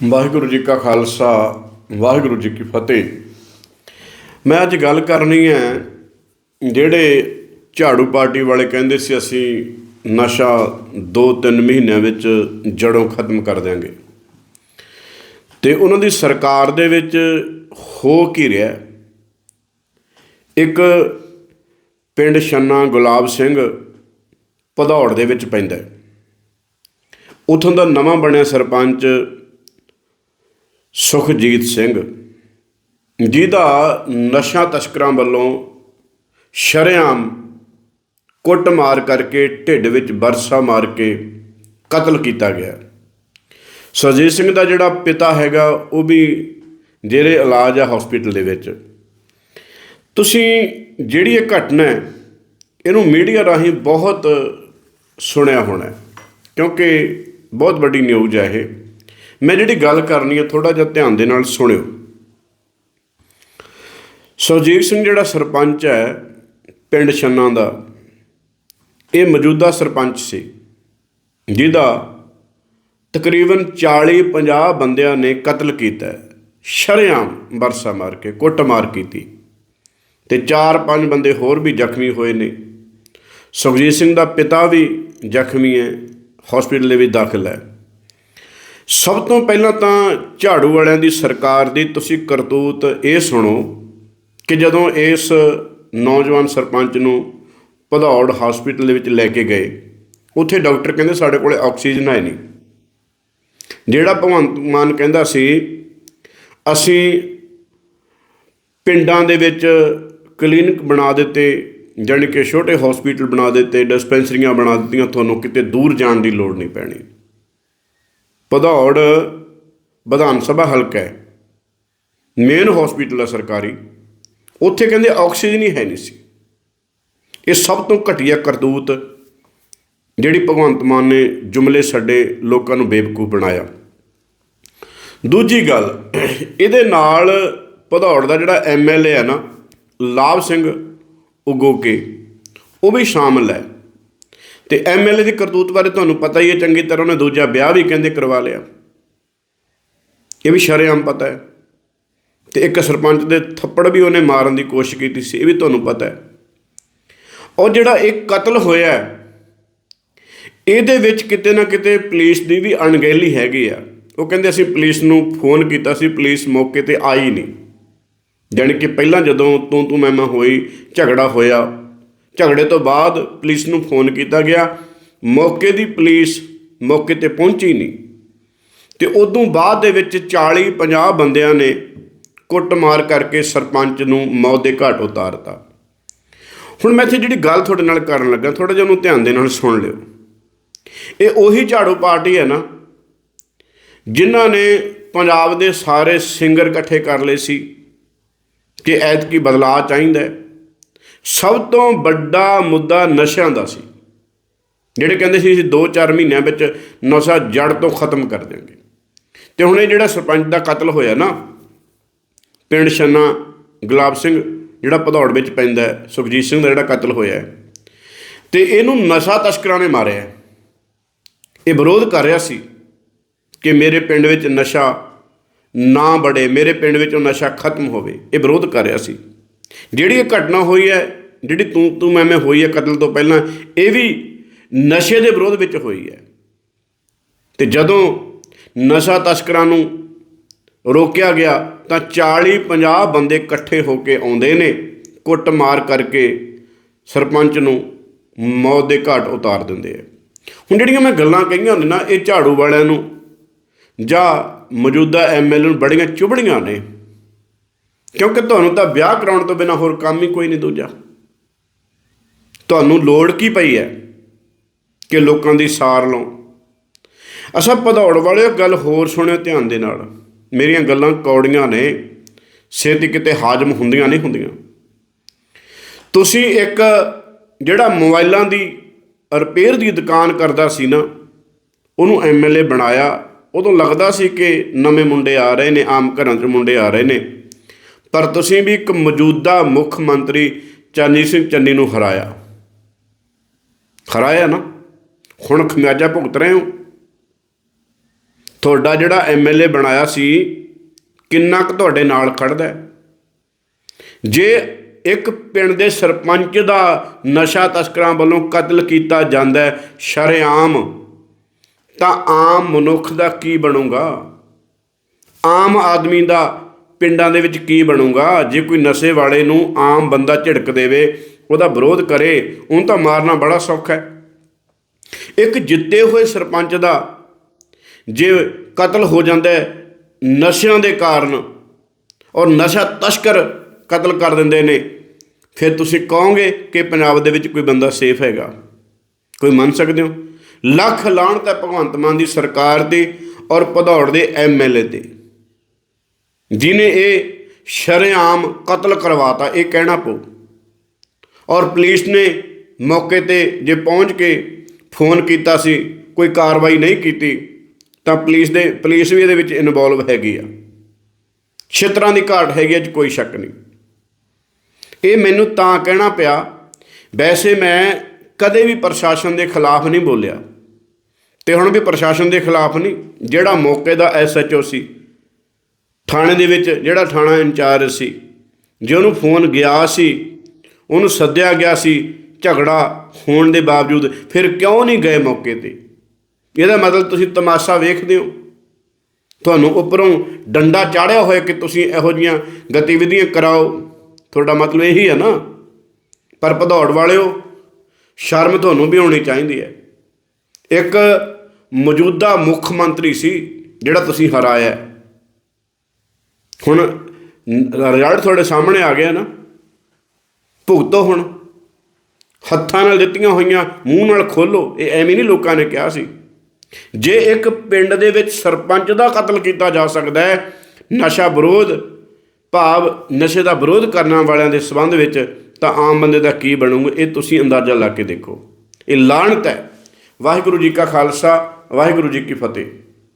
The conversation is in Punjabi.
ਵਾਹਿਗੁਰੂ ਜੀ ਕਾ ਖਾਲਸਾ, ਵਾਹਿਗੁਰੂ ਜੀ ਕੀ ਫਤਿਹ। ਮੈਂ ਅੱਜ ਗੱਲ ਕਰਨੀ ਹੈ, ਜਿਹੜੇ ਝਾੜੂ ਪਾਰਟੀ ਵਾਲੇ ਕਹਿੰਦੇ ਸੀ, ਅਸੀਂ ਨਸ਼ਾ 2-3 ਮਹੀਨਿਆਂ ਵਿੱਚ ਜੜੋਂ ਖਤਮ ਕਰ ਦਿਆਂਗੇ। ਤੇ ਉਹਨਾਂ ਦੀ ਸਰਕਾਰ ਦੇ ਵਿੱਚ ਹੋ ਕੀ ਰਿਹਾ ਇੱਕ ਪਿੰਡ ਛੰਨਾ ਗੁਲਾਬ ਸਿੰਘ ਭਦੌੜ ਦੇ ਵਿੱਚ ਪੈਂਦਾ ਹੈ। ਉਥੋਂ ਦਾ ਨਵਾਂ ਬਣਿਆ ਸਰਪੰਚ ਸੁਖਜੀਤ ਸਿੰਘ, ਜਿਹਦਾ ਨਸ਼ਾ ਤਸਕਰਾਂ ਵੱਲੋਂ ਸ਼ਰੇਆਮ ਕੁੱਟ ਮਾਰ ਕਰਕੇ ਢਿੱਡ ਵਿੱਚ ਬਰਸਾ ਮਾਰ ਕੇ ਕਤਲ ਕੀਤਾ ਗਿਆ। ਸੁਰਜੀਤ ਸਿੰਘ ਦਾ ਜਿਹੜਾ ਪਿਤਾ ਹੈਗਾ, ਉਹ ਵੀ ਜਿਹੜੇ ਇਲਾਜ ਆ ਹਸਪੀਟਲ ਦੇ ਵਿੱਚ। ਤੁਸੀਂ ਜਿਹੜੀ ਇਹ ਘਟਨਾ ਹੈ, ਇਹਨੂੰ ਮੀਡੀਆ ਰਾਹੀਂ ਬਹੁਤ ਸੁਣਿਆ ਹੋਣਾ ਕਿਉਂਕਿ ਬਹੁਤ ਵੱਡੀ ਨਿਊਜ਼ ਹੈ ਇਹ। ਮੈਂ ਜਿਹੜੀ ਗੱਲ ਕਰਨੀ ਹੈ ਥੋੜਾ ਜਿਹਾ ਧਿਆਨ ਦੇ ਨਾਲ ਸੁਣਿਓ। ਸੁਰਜੀਤ ਸਿੰਘ ਜਿਹੜਾ ਸਰਪੰਚ ਹੈ, ਪਿੰਡ ਛੰਨਾ ਦਾ, ਇਹ ਮੌਜੂਦਾ ਸਰਪੰਚ ਸੀ, ਜਿਹਦਾ ਤਕਰੀਬਨ 40-50 ਬੰਦਿਆਂ ਨੇ ਕਤਲ ਕੀਤਾ ਹੈ। ਸ਼ਰੇਆਮ ਬਰਸਾ ਮਾਰ ਕੇ, ਕੁੱਟਮਾਰ ਕੀਤੀ। ਤੇ 4-5 ਬੰਦੇ ਹੋਰ ਵੀ ਜ਼ਖਮੀ ਹੋਏ ਨੇ। ਸੁਖਜੀਤ ਸਿੰਘ ਦਾ ਪਿਤਾ ਵੀ ਜ਼ਖਮੀ ਹੈ ਹਸਪੀਟਲ ਦੇ ਵਿੱਚ ਦਾਖਲ ਹੈ। ਸਭ ਤੋਂ ਪਹਿਲਾਂ ਤਾਂ ਝਾੜੂ ਵਾਲਿਆਂ ਦੀ ਸਰਕਾਰ ਦੀ ਤੁਸੀਂ ਕਰਤੂਤ ਇਹ ਸੁਣੋ ਕਿ ਜਦੋਂ ਇਸ ਨੌਜਵਾਨ ਸਰਪੰਚ ਨੂੰ ਭਦੌੜ ਹਸਪੀਟਲ ਦੇ ਵਿੱਚ ਲੈ ਕੇ ਗਏ, ਉੱਥੇ ਡਾਕਟਰ ਕਹਿੰਦੇ ਸਾਡੇ ਕੋਲੇ ਆਕਸੀਜਨ ਹੈ ਨਹੀਂ। ਜਿਹੜਾ ਭਗਵੰਤ ਮਾਨ ਕਹਿੰਦਾ ਸੀ, ਅਸੀਂ ਪਿੰਡਾਂ ਦੇ ਵਿੱਚ ਕਲੀਨਿਕ ਬਣਾ ਦਿੱਤੇ, ਜਾਣੀ ਕਿ ਛੋਟੇ ਹਸਪੀਟਲ ਬਣਾ ਦਿੱਤੇ, ਡਿਸਪੈਂਸਰੀਆਂ ਬਣਾ ਦਿੱਤੀਆਂ, ਤੁਹਾਨੂੰ ਕਿਤੇ ਦੂਰ ਜਾਣ ਦੀ ਲੋੜ ਨਹੀਂ ਪੈਣੀ। ਭਦੌੜ ਵਿਧਾਨ ਸਭਾ ਹਲਕਾ ਹੈ। ਮੇਨ ਹਸਪੀਟਲ ਹੈ ਸਰਕਾਰੀ। ਉੱਥੇ ਕਹਿੰਦੇ ਆਕਸੀਜਨ ਹੀ ਹੈ ਨਹੀਂ ਸੀ। ਇਹ ਸਭ ਤੋਂ ਘਟੀਆ ਕਰਤੂਤ ਜਿਹੜੀ ਭਗਵੰਤ ਮਾਨ ਨੇ ਜੁਮਲੇ ਛੱਡੇ ਲੋਕਾਂ ਨੂੰ ਬੇਵਕੂਫ ਬਣਾਇਆ। ਦੂਜੀ ਗੱਲ, ਇਹਦੇ ਨਾਲ ਭਦੌੜ ਦਾ ਜਿਹੜਾ ਐਮਐਲਏ ਹੈ ਨਾ, ਲਾਭ ਸਿੰਘ ਉਗੋਕੇ, ਉਹ ਵੀ ਸ਼ਾਮਲ ਹੈ। ਤੇ ਐਮਐਲਏ ਦੀ ਕਰਤੂਤ ਬਾਰੇ ਤੁਹਾਨੂੰ ਪਤਾ ਹੀ ਹੈ, ਚੰਗੀ ਤਰ੍ਹਾਂ ਉਹਨੇ ਦੂਜਾ ਵਿਆਹ ਵੀ ਕਹਿੰਦੇ ਕਰਵਾ ਲਿਆ। ਇਹ ਵੀ ਸ਼ਰੇਆਮ ਪਤਾ ਹੈ। ਤੇ ਇੱਕ ਸਰਪੰਚ ਦੇ ਥੱਪੜ ਵੀ ਉਹਨੇ ਮਾਰਨ ਦੀ ਕੋਸ਼ਿਸ਼ ਕੀਤੀ ਸੀ, ਇਹ ਵੀ ਤੁਹਾਨੂੰ ਪਤਾ ਹੈ। ਔਰ ਜਿਹੜਾ ਇਹ ਕਤਲ ਹੋਇਆ ਇਹਦੇ ਵਿੱਚ ਕਿਤੇ ਨਾ ਕਿਤੇ ਪੁਲਿਸ ਦੀ ਵੀ ਅਣਗਹਿਲੀ ਹੈਗੀ ਆ। ਉਹ ਕਹਿੰਦੇ ਅਸੀਂ ਪੁਲਿਸ ਨੂੰ ਫੋਨ ਕੀਤਾ ਸੀ, ਪੁਲਿਸ ਮੌਕੇ ਤੇ ਆਈ ਨਹੀਂ। ਜਾਣੀ ਕਿ ਪਹਿਲਾਂ ਜਦੋਂ ਤੂੰ ਤੂੰ ਮੈਂ ਮੈਂ ਹੋਈ, ਝਗੜਾ ਹੋਇਆ ਝਗੜੇ ਤੋਂ ਬਾਅਦ ਪੁਲਿਸ ਨੂੰ ਫੋਨ ਕੀਤਾ ਗਿਆ। ਮੌਕੇ ਦੀ ਪੁਲਿਸ ਮੌਕੇ ਤੇ ਪਹੁੰਚੀ ਨਹੀਂ। ਤੇ ਉਦੋਂ ਬਾਅਦ ਦੇ ਵਿੱਚ 40 50 ਬੰਦਿਆਂ ਨੇ ਕੁੱਟਮਾਰ ਕਰਕੇ ਸਰਪੰਚ ਨੂੰ ਮੌਤ ਦੇ ਘਾਟ ਉਤਾਰਤਾ। ਹੁਣ ਮੈਂ ਇੱਥੇ ਜਿਹੜੀ ਗੱਲ ਤੁਹਾਡੇ ਨਾਲ ਕਰਨ ਲੱਗਾ ਥੋੜਾ ਜਿਹਾ ਉਹਨੂੰ ਧਿਆਨ ਦੇ ਨਾਲ ਸੁਣ ਲਿਓ। ਇਹ ਉਹੀ ਝਾੜੂ ਪਾਰਟੀ ਹੈ ਨਾ, ਜਿਨ੍ਹਾਂ ਨੇ ਪੰਜਾਬ ਦੇ ਸਾਰੇ ਸਿੰਗਰ ਇਕੱਠੇ ਕਰ ਲਏ ਸੀ ਕਿ ਐਤਕੀ ਬਦਲਾਅ ਚਾਹੀਦਾ ਹੈ। ਸਭ ਤੋਂ ਵੱਡਾ ਮੁੱਦਾ ਨਸ਼ਿਆਂ ਦਾ ਸੀ। ਜਿਹੜੇ ਕਹਿੰਦੇ ਸੀ ਅਸੀਂ 2-4 ਮਹੀਨਿਆਂ ਵਿੱਚ ਨਸ਼ਾ ਜੜ ਤੋਂ ਖਤਮ ਕਰ ਦਿਆਂਗੇ। ਤੇ ਹੁਣ ਇਹ ਜਿਹੜਾ ਸਰਪੰਚ ਦਾ ਕਤਲ ਹੋਇਆ ਨਾ ਪਿੰਡ ਛੰਨਾ ਗੁਲਾਬ ਸਿੰਘ ਜਿਹੜਾ ਭਦੌੜ ਵਿੱਚ ਪੈਂਦਾ ਸੁਖਜੀਤ ਸਿੰਘ ਦਾ ਜਿਹੜਾ ਕਤਲ ਹੋਇਆ ਹੈ, ਤੇ ਇਹਨੂੰ ਨਸ਼ਾ ਤਸਕਰਾਂ ਨੇ ਮਾਰਿਆ ਇਹ ਵਿਰੋਧ ਕਰ ਰਿਹਾ ਸੀ ਕਿ ਮੇਰੇ ਪਿੰਡ ਵਿੱਚ ਨਸ਼ਾ ਨਾ ਬੜੇ ਮੇਰੇ ਪਿੰਡ ਵਿੱਚੋਂ ਨਸ਼ਾ ਖਤਮ ਹੋਵੇ। ਇਹ ਵਿਰੋਧ ਕਰ ਰਿਹਾ ਸੀ। ਜਿਹੜੀ ਇਹ ਘਟਨਾ ਹੋਈ ਹੈ, ਜਿਹੜੀ ਤੂੰ ਤੂੰ, ਮੈਂ ਮੈਂ ਹੋਈ ਹੈ ਕਤਲ ਤੋਂ ਪਹਿਲਾਂ, ਇਹ ਵੀ ਨਸ਼ੇ ਦੇ ਵਿਰੋਧ ਵਿੱਚ ਹੋਈ ਹੈ। ਤੇ ਜਦੋਂ ਨਸ਼ਾ ਤਸਕਰਾਂ ਨੂੰ ਰੋਕਿਆ ਗਿਆ, ਤਾਂ 40 50 ਬੰਦੇ ਇਕੱਠੇ ਹੋ ਕੇ ਆਉਂਦੇ ਨੇ, ਕੁੱਟਮਾਰ ਕਰਕੇ ਸਰਪੰਚ ਨੂੰ ਮੌਤ ਦੇ ਘਾਟ ਉਤਾਰ ਦਿੰਦੇ ਆ। ਹੁਣ ਜਿਹੜੀਆਂ ਮੈਂ ਗੱਲਾਂ ਕਹੀਆਂ ਨੇ ਨਾ, ਇਹ ਝਾੜੂ ਵਾਲਿਆਂ ਨੂੰ ਜਾਂ ਮੌਜੂਦਾ ਐਮਐਲਏ ਨੂੰ ਬੜੀਆਂ ਚੁਭੜੀਆਂ ਨੇ। ਕਿਉਂਕਿ ਤੁਹਾਨੂੰ ਤਾਂ ਵਿਆਹ ਕਰਾਉਣ ਤੋਂ ਬਿਨਾ ਹੋਰ ਕੰਮ ਹੀ ਕੋਈ ਨਹੀਂ ਦੂਜਾ। ਤੁਹਾਨੂੰ ਲੋੜ ਕੀ ਪਈ ਹੈ ਕਿ ਲੋਕਾਂ ਦੀ ਸਾਰ ਲਓ? ਅਸਾਂ ਭਦੌੜ ਵਾਲਿਓ ਗੱਲ ਹੋਰ ਸੁਣਿਓ ਧਿਆਨ ਦੇ ਨਾਲ। ਮੇਰੀਆਂ ਗੱਲਾਂ ਕੌੜੀਆਂ ਨੇ ਛੇਤੀ ਕਿਤੇ ਹਾਜ਼ਮ ਹੁੰਦੀਆਂ ਨਹੀਂ ਹੁੰਦੀਆਂ। ਤੁਸੀਂ ਇੱਕ ਜਿਹੜਾ ਮੋਬਾਈਲਾਂ ਦੀ ਰਿਪੇਅਰ ਦੀ ਦੁਕਾਨ ਕਰਦਾ ਸੀ ਨਾ, ਉਹਨੂੰ ਐਮਐਲਏ ਬਣਾਇਆ। ਉਦੋਂ ਲੱਗਦਾ ਸੀ ਕਿ ਨਵੇਂ ਮੁੰਡੇ ਆ ਰਹੇ ਨੇ, ਆਮ ਘਰਾਂ 'ਚ ਮੁੰਡੇ ਆ ਰਹੇ ਨੇ। ਪਰ ਤੁਸੀਂ ਵੀ ਇੱਕ ਮੌਜੂਦਾ ਮੁੱਖ ਮੰਤਰੀ ਚਰਨਜੀਤ ਸਿੰਘ ਚੰਨੀ ਨੂੰ ਹਰਾਇਆ। ਹਰਾਇਆ ਨਾ? ਹੁਣ ਖਮਿਆਜਾ ਭੁਗਤ ਰਹੇ ਹੋ? ਤੁਹਾਡਾ ਜਿਹੜਾ ਐਮਐਲਏ ਬਣਾਇਆ ਸੀ, ਕਿੰਨਾ ਕੁ ਤੁਹਾਡੇ ਨਾਲ ਖੜਦਾ ਜੇ ਇੱਕ ਪਿੰਡ ਦੇ ਸਰਪੰਚ ਦਾ ਨਸ਼ਾ ਤਸਕਰਾਂ ਵੱਲੋਂ ਕਤਲ ਕੀਤਾ ਜਾਂਦਾ ਸ਼ਰੇਆਮ, ਤਾਂ ਆਮ ਮਨੁੱਖ ਦਾ ਕੀ ਬਣੂਗਾ? ਆਮ ਆਦਮੀ ਦਾ ਪਿੰਡਾਂ ਦੇ ਵਿੱਚ ਕੀ ਬਣੂਗਾ? ਜੇ ਕੋਈ ਨਸ਼ੇ ਵਾਲੇ ਨੂੰ ਆਮ ਬੰਦਾ ਝਿੜਕ ਦੇਵੇ, ਉਹਦਾ ਵਿਰੋਧ ਕਰੇ, ਉਹਨੂੰ ਤਾਂ ਮਾਰਨਾ ਬੜਾ ਸੌਖਾ ਹੈ। ਇੱਕ ਜਿੱਤੇ ਹੋਏ ਸਰਪੰਚ ਦਾ ਜੇ ਕਤਲ ਹੋ ਜਾਂਦਾ ਨਸ਼ਿਆਂ ਦੇ ਕਾਰਨ, ਔਰ ਨਸ਼ਾ ਤਸਕਰ ਕਤਲ ਕਰ ਦਿੰਦੇ ਨੇ, ਫਿਰ ਤੁਸੀਂ ਕਹੋਗੇ ਕਿ ਪੰਜਾਬ ਦੇ ਵਿੱਚ ਕੋਈ ਬੰਦਾ ਸੇਫ ਹੈਗਾ? ਕੋਈ ਮੰਨ ਸਕਦੇ ਹੋ? ਲੱਖ ਲਾਹਣ ਤਾਂ ਭਗਵੰਤ ਮਾਨ ਦੀ ਸਰਕਾਰ ਤੇ ਔਰ ਭਦੌੜ ਦੇ ਐਮਐਲਏ ਤੇ ਜਿਨੇ ਇਹ ਸ਼ਰੇਆਮ ਕਤਲ ਕਰਵਾਤਾ, ਇਹ ਕਹਿਣਾ ਪਊ। ਔਰ ਪੁਲਿਸ ਨੇ ਮੌਕੇ ਤੇ ਜੇ ਪਹੁੰਚ ਕੇ ਫੋਨ ਕੀਤਾ ਸੀ, ਕੋਈ ਕਾਰਵਾਈ ਨਹੀਂ ਕੀਤੀ, ਤਾਂ ਪੁਲਿਸ ਦੇ, ਪੁਲਿਸ ਵੀ ਇਹਦੇ ਵਿੱਚ ਇਨਵੋਲਵ ਹੈਗੀ ਆ। ਛਿੱਤਰਾਂ ਦੀ ਘਾਟ ਹੈਗੀ ਅੱਜ ਕੋਈ ਸ਼ੱਕ ਨਹੀਂ। ਇਹ ਮੈਨੂੰ ਤਾਂ ਕਹਿਣਾ ਪਿਆ, ਵੈਸੇ ਮੈਂ ਕਦੇ ਵੀ ਪ੍ਰਸ਼ਾਸਨ ਦੇ ਖਿਲਾਫ ਨਹੀਂ ਬੋਲਿਆ। ਤੇ ਹੁਣ ਵੀ ਪ੍ਰਸ਼ਾਸਨ ਦੇ ਖਿਲਾਫ ਨਹੀਂ, ਜਿਹੜਾ ਮੌਕੇ ਦਾ ਐਸਐਚਓ ਸੀ ਥਾਣੇ ਦੇ ਵਿੱਚ ਜਿਹੜਾ ਥਾਣਾ ਇੰਚਾਰਜ ਸੀ, ਜੇ ਉਹਨੂੰ ਫੋਨ ਗਿਆ ਸੀ, ਉਹਨੂੰ ਸੱਦਿਆ ਗਿਆ ਸੀ, ਝਗੜਾ ਹੋਣ ਦੇ ਬਾਵਜੂਦ, ਫਿਰ ਕਿਉਂ ਨਹੀਂ ਗਏ ਮੌਕੇ ਤੇ? ਇਹਦਾ ਮਤਲਬ ਤੁਸੀਂ ਤਮਾਸ਼ਾ ਵੇਖਦੇ ਹੋ। ਤੁਹਾਨੂੰ ਉੱਪਰੋਂ ਡੰਡਾ ਚਾੜਿਆ ਹੋਇਆ ਕਿ ਤੁਸੀਂ ਇਹੋ ਜੀਆਂ ਗਤੀਵਿਧੀਆਂ ਕਰਾਓ। ਤੁਹਾਡਾ ਮਤਲਬ ਇਹੀ ਹੈ ਨਾ? ਪਰ ਭਦੌੜ ਵਾਲਿਓ, ਸ਼ਰਮ ਤੁਹਾਨੂੰ ਵੀ ਆਉਣੀ ਚਾਹੀਦੀ ਹੈ। ਇੱਕ ਮੌਜੂਦਾ ਮੁੱਖ ਮੰਤਰੀ ਸੀ, ਜਿਹੜਾ ਤੁਸੀਂ ਹਰਾਇਆ ਹੁਣ ਰਿਜ਼ਲਟ ਤੁਹਾਡੇ ਸਾਹਮਣੇ ਆ ਗਿਆ ਨਾ। ਭੁਗਤੋ ਹੁਣ। ਹੱਥਾਂ ਨਾਲ ਦਿੱਤੀਆਂ ਹੋਈਆਂ, ਮੂੰਹ ਨਾਲ ਖੋਲੋ ਇਹ ਐਵੇਂ ਨਹੀਂ ਲੋਕਾਂ ਨੇ ਕਿਹਾ ਸੀ। ਜੇ ਇੱਕ ਪਿੰਡ ਦੇ ਵਿੱਚ ਸਰਪੰਚ ਦਾ ਕਤਲ ਕੀਤਾ ਜਾ ਸਕਦਾ ਹੈ, ਨਸ਼ਾ ਵਿਰੋਧ, ਭਾਵ ਨਸ਼ੇ ਦਾ ਵਿਰੋਧ ਕਰਨ ਵਾਲਿਆਂ ਦੇ ਸਬੰਧ ਵਿੱਚ, ਤਾਂ ਆਮ ਬੰਦੇ ਦਾ ਕੀ ਬਣੂਗਾ? ਇਹ ਤੁਸੀਂ ਅੰਦਾਜ਼ਾ ਲਾ ਕੇ ਦੇਖੋ। ਇਹ ਲਾਹਣਤ ਹੈ। ਵਾਹਿਗੁਰੂ ਜੀ ਕਾ ਖਾਲਸਾ, ਵਾਹਿਗੁਰੂ ਜੀ ਕੀ ਫਤਿਹ।